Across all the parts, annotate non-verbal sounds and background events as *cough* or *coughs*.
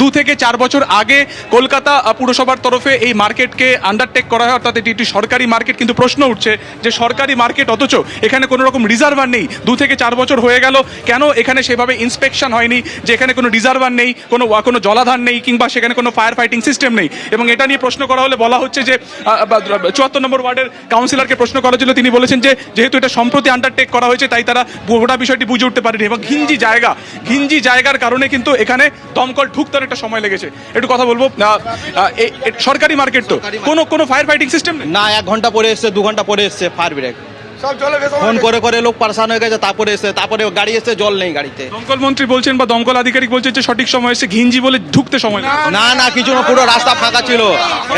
দু থেকে চার বছর আগে কলকাতা পুরসভার তরফে এই মার্কেটকে আন্ডারটেক করা হয়, অর্থাৎ এটি একটি সরকারি মার্কেট, কিন্তু প্রশ্ন উঠছে যে সরকারি মার্কেট অথচ এখানে কোনো রকম রিজার্ভার নেই। দু থেকে চার বছর হয়ে গেল, কেন এখানে সেভাবে ইন্সপেকশন হয়নি, যে এখানে কোনো রিজার্ভার নেই, কোনো কোনো জলাধার নেই, কিংবা সেখানে কোনো ফায়ার ফাইটিং সিস্টেম নেই? এবং এটা নিয়ে প্রশ্ন করা হলে বলা হচ্ছে যে চুয়াত্তর নম্বর ওয়ার্ডের কাউন্সিলরকে প্রশ্ন করা হয়েছিল, তিনি বলেছেন যে, যেহেতু এটা সম্প্রতি আন্ডারটেক করা হয়েছে, তাই তারা গোটা বিষয়টি বুঝে উঠতে পারেনি। এবং ঘিঞ্জি জায়গা, ঘিঞ্জি জায়গার কারণে কিন্তু এখানে দমকল ঢুকতে একটা সময় লেগেছে। একটু কথা বলব সরকারি মার্কেট তো। কোনো কোনো ফায়ার ফাইটিং সিস্টেম না এক ঘণ্টা পরে এসছে দু ঘণ্টা পরে এসছে ফায়ার ব্রেক ফোন করে করে লোক পারেশান হয়ে গেছে তারপরে এসছে তারপরে গাড়ি এসছে জল নেই গাড়িতে। দমকল মন্ত্রী বলছেন বা দমকল আধিকারিক বলছেন যে সঠিক সময় এসে ঘিঞ্জি বলে ঢুকতে সময় না না কিছু না পুরো রাস্তা ফাঁকা ছিল।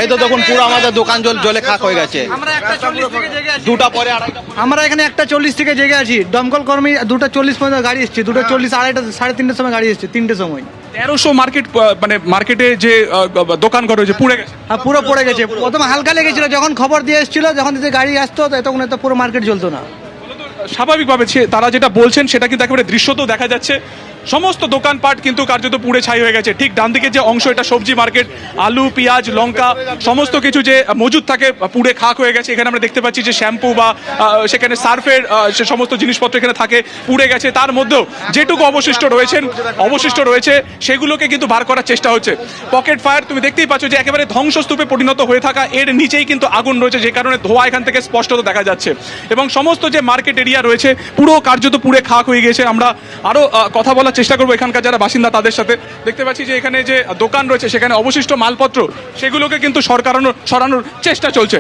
এই তো দেখুন পুরো আমাদের দোকান জল জলে খাক হয়ে গেছে। আমরা একটা চল্লিশ থেকে জেগে আছি। দুটা পরে আমরা এখানে একটা চল্লিশ থেকে জেগে আছি। দমকল কর্মী দুটো চল্লিশ পর্যন্ত গাড়ি এসছে দুটো চল্লিশ আড়াইটা সাড়ে তিনটের সময় গাড়ি এসছে তিনটের সময়। তেরোশো মার্কেট মানে মার্কেটে যে আহ, দোকান ঘর হয়েছে পুড়ে গেছে। হ্যাঁ পুরো পড়ে গেছে। প্রথমে হালকা লেগেছিল যখন খবর দিয়ে এসেছিল যখন দিতে গাড়ি আসতো তখন তো পুরো মার্কেট জ্বলতো না। স্বাভাবিকভাবে তারা যেটা বলছেন সেটা কিন্তু একেবারে তো দেখা যাচ্ছে। সমস্ত দোকানপাট কিন্তু কার্যত পুড়ে ছাই হয়ে গেছে। ঠিক ডান দিকে যে অংশ এটা সবজি মার্কেট আলু পেঁয়াজ লঙ্কা সমস্ত কিছু যে মজুদ থাকে পুড়ে খাক হয়ে গেছে। এখানে আমরা দেখতে পাচ্ছি যে শ্যাম্পু বা সেখানে সার্ফের সে সমস্ত জিনিসপত্র এখানে থাকে পুড়ে গেছে। তার মধ্যেও যেটুকু অবশিষ্ট রয়েছেন অবশিষ্ট রয়েছে সেগুলোকে কিন্তু বার করার চেষ্টা হচ্ছে। পকেট ফায়ার তুমি দেখতেই পাচ্ছ যে একেবারে ধ্বংসস্তূপে পরিণত হয়ে থাকা এর নিচেই কিন্তু আগুন রয়েছে যে কারণে ধোঁয়া এখান থেকে স্পষ্টত দেখা যাচ্ছে। এবং সমস্ত যে মার্কেট এরিয়া রয়েছে পুরো কার্যত পুড়ে খাক হয়ে গেছে। আমরা আরও আহ, কথা বলার চেষ্টা করব এখানকার যারা বাসিন্দা তাদের সাথে। দেখতে পাচ্ছি যে এখানে যে দোকান রয়েছে সেখানে অবশিষ্ট মালপত্র সেগুলোকে কিন্তু সরকারানোর সরানোর চেষ্টা চলছে।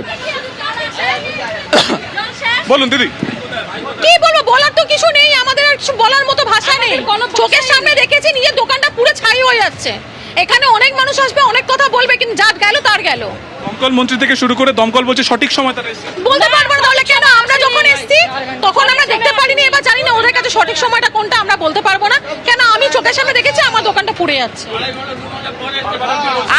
বলুন দিদি। কি বলব বলার তো কিছু নেই আমাদের আর কিছু বলার মতো ভাষা নেই। চোখের সামনে দেখেছি নিজের দোকানটা পুরো ছাই হয়ে যাচ্ছে। এখানে অনেক মানুষ আসবে অনেক কথা বলবে কিন্তু যার গেল তার গেল। দমকল মন্ত্রী থেকে শুরু করে দমকল বলছে সঠিক সময় তারা। বলতে পারব না তাহলে কেন আমরা যখন এসছি তখন আমরা দেখতে পারিনি এবার জানি না ওদের কাছে সঠিক সময়টা কোনটা আমরা বলতে পারব না। কেন আমি চোখের সামনে দেখেছি আমার দোকানটা পুড়ে যাচ্ছে।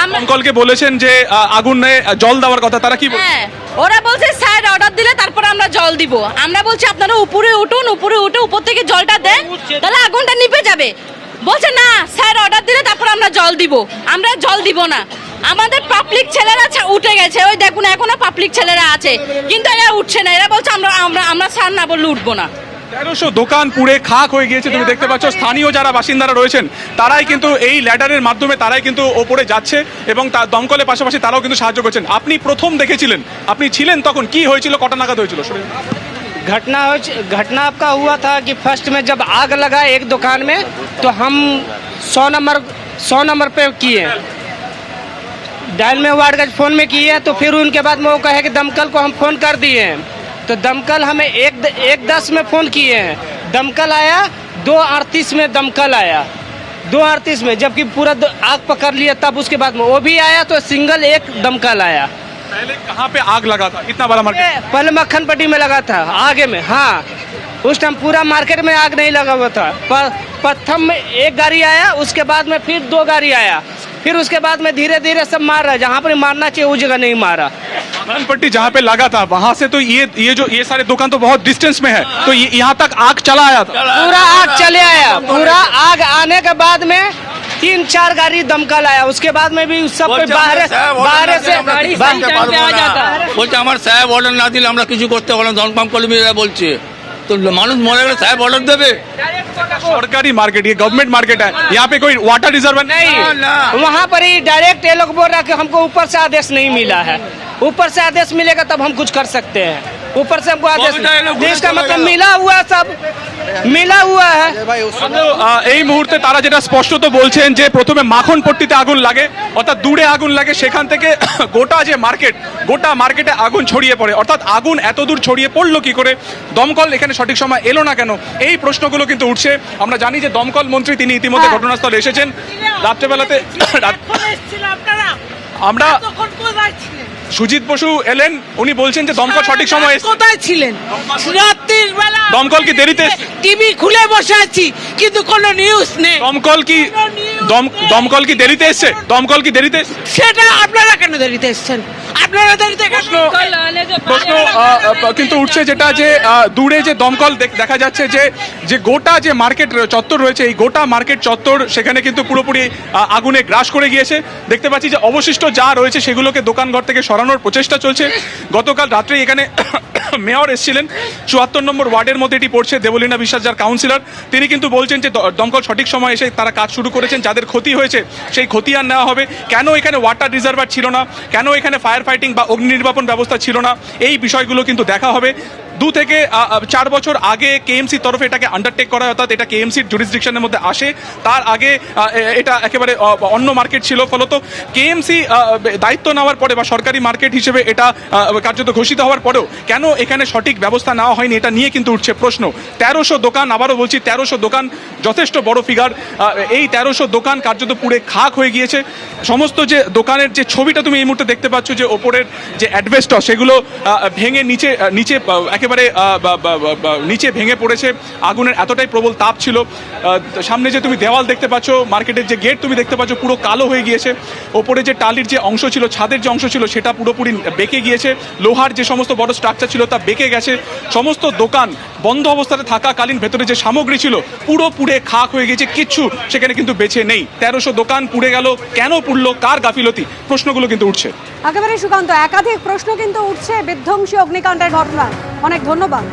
আমরা বলেছেন যে আগুনে জল দেওয়ার কথা তারা কি হ্যাঁ ওরা বলছে স্যার অর্ডার দিলে তারপর আমরা জল দিব। আমরা বলছি আপনারা উপরে উঠুন উপরে উঠে উপর থেকে জলটা দেন তাহলে আগুনটা নিভে যাবে। বলছে না স্যার অর্ডার দিলে তারপর আমরা জল দিব। আমরা জল দিব না। আমাদের পাবলিক ছেলেরা ছা- উঠে গেছে ওই দেখুন এখনো পাবলিক ছেলেরা আছে কিন্তু এরা উঠছে না এরা বলছে আমরা আমরা আমরা স্যার না বললে উঠবো না তেরোশো দোকান পুড়ে খাক হয়ে গিয়েছে তুমি দেখতে পাচ্ছ স্থানীয় যারা বাসিন্দারা রয়েছেন তারাই কিন্তু এই ল্যাডারের মাধ্যমে তারাই কিন্তু ওপরে যাচ্ছে এবং তার দমকলের পাশাপাশি তারাও কিন্তু সাহায্য করছেন আপনি প্রথম দেখেছিলেন আপনি ছিলেন তখন কি হয়েছিল কটা নাগাদ হয়েছিল শুনে घटना हो- घटना आपका हुआ था कि फर्स्ट में जब आग लगा एक दुकान में तो हम सौ नंबर सौ नंबर पे किए डायल में वार्ड का फ़ोन में किए तो फिर उनके बाद में वो कहे कि दमकल को हम फ़ोन कर दिए हैं। तो दमकल हमें एक द, एक दस में फ़ोन किए हैं। दमकल आया दो अड़तीस में दमकल आया। दो अड़तीस में जबकि पूरा आग पकड़ लिया तब उसके बाद में वो भी आया तो सिंगल एक दमकल आया। पहले कहाँ पे आग लगा था? इतना बड़ा मार्केट पहले मक्खन पट्टी में लगा था आगे में हाँ। उस टाइम पूरा मार्केट में आग नहीं लगा हुआ था। पर प्रथम में एक गाड़ी आया उसके बाद में फिर दो गाड़ी आया। फिर उसके बाद में धीरे धीरे सब मार रहा जहाँ पर मारना चाहिए वो जगह नहीं मारा मक्खन पट्टी जहाँ पे लगा था वहां से तो ये ये जो ये सारे दुकान तो बहुत डिस्टेंस में है तो ये यहाँ तक आग चला आया था पूरा आग चले आया पूरा आग आने के बाद में तीन चार गाड़ी दमकल आया उसके बाद में भी सब कोई बाहर बाहर से বলছে আমার সাহেব অর্ডার না দিলে আমরা কিছু করতে পারলাম দমকম কর্মীরা বলছে তো মানুষ মরে গেলে সাহেব অর্ডার দেবে सरकारी मार्केट ये गवर्नमेंट मार्केट है यहाँ पे कोई वाटर रिजर्व नहीं नहीं वहाँ पर ही डायरेक्ट ये लोग बोल रहा है कि हमको ऊपर से आदेश नहीं मिला है ऊपर से आदेश मिलेगा तब हम कुछ कर सकते हैं ऊपर से हमको आदेश बहुत सारे लोग देश का घूस मतलब लगा। मिला हुआ है सब মেলা হুয়া হ্যাঁ। এই মুহূর্তে তারা যেটা স্পষ্টত বলছেন যে প্রথমে মাখন পট্টিতে আগুন লাগে অর্থাৎ দূরে আগুন লাগে সেখান থেকে *coughs* গোটা যে মার্কেট গোটা মার্কেটে আগুন ছড়িয়ে পড়ে। অর্থাৎ আগুন এত দূর ছড়িয়ে পড়ল কি করে? দমকল এখানে সঠিক সময় এলো না কেন? এই প্রশ্নগুলো কিন্তু উঠছে। আমরা জানি যে দমকল মন্ত্রী তিনি ইতিমধ্যে হ্যাঁ। ঘটনাস্থলে এসেছেন। রাত্রেবেলাতে আমরা সুজিত বসু এলেন উনি বলছেন যে দমকল সঠিক সময় কোথায় ছিলেন? রাত রাত্রির বেলা দমকল কি দেরিতে টিভি খুলে বসে আছি কিন্তু কোনো নিউজ নেই। দমকল কি দমকল কি দেরিতে এসছে? দমকল কি দেরিতে সেটা আপনারা কেন দেরিতে এসছেন? আপনারা দেরিতে প্রশ্ন কিন্তু উঠছে যেটা যে দূরে যে দমকল দেখা যাচ্ছে যে যে গোটা যে মার্কেট চত্বর রয়েছে এই গোটা মার্কেট চত্বর সেখানে কিন্তু পুরোপুরি আগুনে গ্রাস করে গিয়েছে। দেখতে পাচ্ছি যে অবশিষ্ট যা রয়েছে সেগুলোকে দোকানঘর থেকে সরানোর প্রচেষ্টা চলছে। গতকাল রাত্রে এখানে মেয়র এসেছিলেন। চুয়াত্তর নম্বর ওয়ার্ডের মধ্যে এটি পড়ছে, দেবলীনা বিশ্বাস যার কাউন্সিলর তিনি কিন্তু বলছেন যে দমকল সঠিক সময় এসে তারা কাজ শুরু করেছেন, যাদের ক্ষতি হয়েছে সেই ক্ষতি আর নেওয়া হবে। কেন এখানে ওয়াটার রিজার্ভার ছিল না? কেন এখানে ফায়ার ফাইটিং বা অগ্নি নির্বাপন ব্যবস্থা ছিল না? এই বিষয়গুলো কিন্তু দেখা হবে। দু থেকে চার বছর আগে কেএমসির তরফে এটাকে আন্ডারটেক করা অর্থাৎ এটা কেএমসির জুরিসডিকশনের মধ্যে আসে। তার আগে এটা একেবারে অন্য মার্কেট ছিল। ফলত কেএমসি দায়িত্ব নেওয়ার পরে বা সরকারি মার্কেট হিসেবে এটা কার্যত ঘোষিত হওয়ার পরেও কেন এখানে সঠিক ব্যবস্থা নেওয়া হয়নি এটা নিয়ে কিন্তু উঠছে প্রশ্ন। তেরোশো দোকান আবারও বলছি তেরোশো দোকান যথেষ্ট বড় ফিগার এই তেরোশো দোকান কার্যত পুড়ে খাক হয়ে গিয়েছে। সমস্ত যে দোকানের যে ছবিটা তুমি এই মুহূর্তে দেখতে পাচ্ছ যে ওপরের যে অ্যাডভেস্টর সেগুলো ভেঙে নিচে নিচে আহ, একেবারে নিচে ভেঙে পড়েছে। আগুনের এতটাই প্রবল তাপ ছিল। সামনে যে তুমি দেওয়াল দেখতে পাচ্ছ, মার্কেটের যে গেট তুমি দেখতে পাচ্ছ, পুরো কালো হয়ে গিয়েছে। ওপরে যে টালির যে অংশ ছিল, ছাদের যে অংশ ছিল, সেটা পুরোপুরি বেঁকে গিয়েছে। লোহার যে সমস্ত বড় স্ট্রাকচার ছিল, তা বেঁকে গেছে। সমস্ত দোকান বন্ধ অবস্থাতে থাকাকালীন ভেতরে যে সামগ্রী ছিল পুরো পুড়ে খাক হয়ে গেছে কিচ্ছু সেখানে কিন্তু বেছে নেই। তেরোশো দোকান পুড়ে গেল, কেন পুড়লো, কার গাফিলতি? প্রশ্নগুলো কিন্তু উঠছে। একেবারে সুকান্ত, একাধিক প্রশ্ন কিন্তু উঠছে বিধ্বংসী অগ্নিকাণ্ডের ঘটনা। অনেক ধন্যবাদ।